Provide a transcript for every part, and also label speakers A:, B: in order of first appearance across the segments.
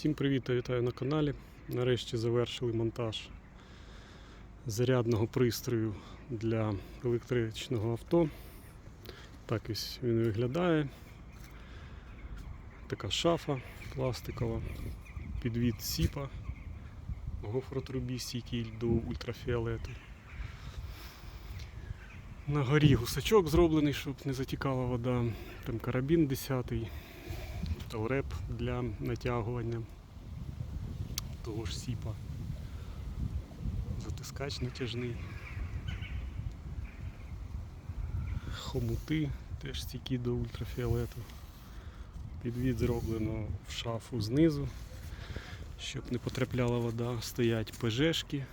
A: Всім привіт та вітаю на каналі. Нарешті завершили монтаж зарядного пристрою для електричного авто. Так ось він виглядає. Така шафа пластикова, підвід сіпа, гофротрубі стійкий до ультрафіолету. На горі гусачок зроблений, щоб не затікала вода. Там карабін 10 Телреп для натягування того ж сіпа. Затискач натяжний. Хомути теж стійкі до ультрафіолету. Підвід зроблено в шафу знизу, щоб не потрапляла вода. Стоять ПЖшки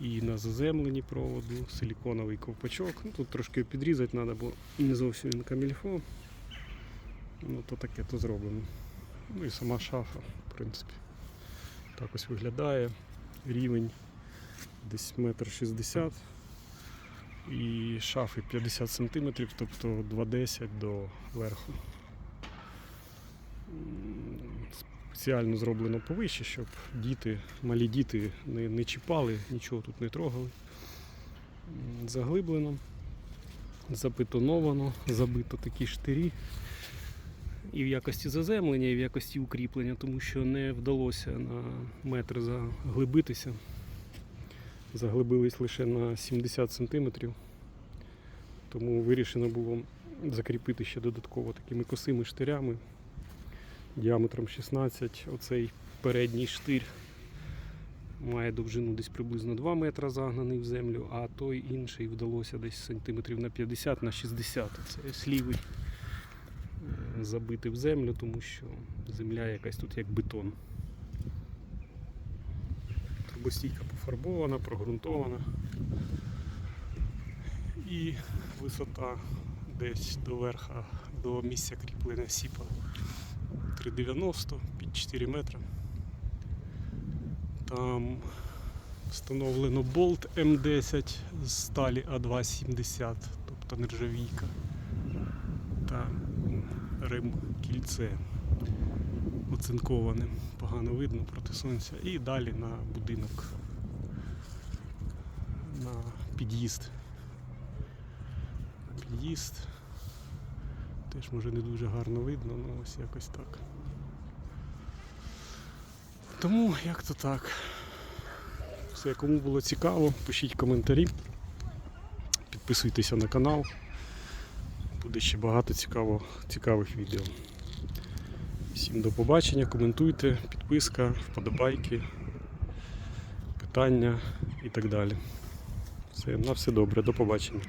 A: і на заземленні проводу, силіконовий ковпачок. Ну, тут трошки підрізати треба, бо не зовсім він камільфо. Ну, то таке то зроблено. Ну і сама шафа, в принципі. Так ось виглядає. Рівень десь метр шістдесят. І шафи 50 см, тобто 2,10 до верху. Спеціально зроблено повище, щоб діти, малі діти не, не чіпали, нічого тут не трогали. Заглиблено, забетоновано, забито такі штирі і в якості заземлення, і в якості укріплення, тому що не вдалося на метр заглибитися. Заглибились лише на 70 см. Тому вирішено було закріпити ще додатково такими косими штирями діаметром 16. Оцей передній штир має довжину десь приблизно 2 метра загнаний в землю, а той інший вдалося десь сантиметрів на 50 на 60. Це ось лівий е, забити в землю, тому що земля якась тут як бетон. Турбостійка пофарбована, прогрунтована. І висота десь до верха, до місця кріплення сіпа 3,90 під 4 метри. Там встановлено болт М10 з сталі А270, тобто нержавійка та рим кільце оцинковане, погано видно проти сонця. І далі на будинок, на під'їзд. Під'їзд. Теж може не дуже гарно видно, ну ось якось так. Тому як то так. Все, кому було цікаво, пишіть коментарі, підписуйтеся на канал. Буде ще багато цікаво, цікавих відео. Всім до побачення, коментуйте, підписка, вподобайки, питання і так далі. Все, на все добре, до побачення.